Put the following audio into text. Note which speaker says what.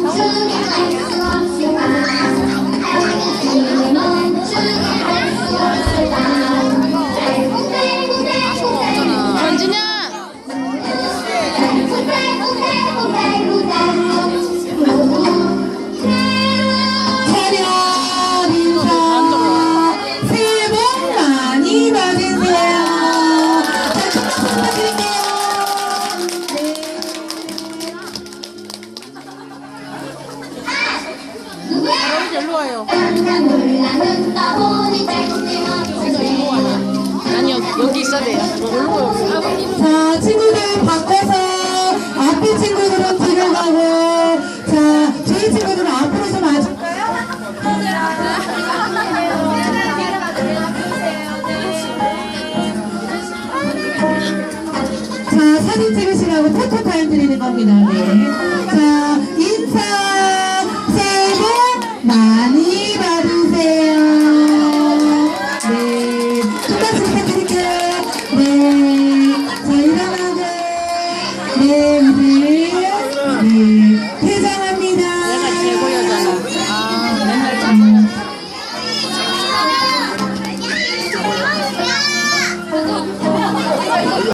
Speaker 1: 这里还有一个雪
Speaker 2: 일로 와요
Speaker 3: 깜짝 놀라는 떠보니 짤짤하게
Speaker 2: 아니 여기, 있어야 돼요 와요
Speaker 1: 자 친구들 바꿔서 앞에 친구들은 뒤로 가고 자 뒤에 친구들은 앞으로 좀 와줄까요? 자 사진 찍으시라고 포토 타임 드리는 겁니다 네.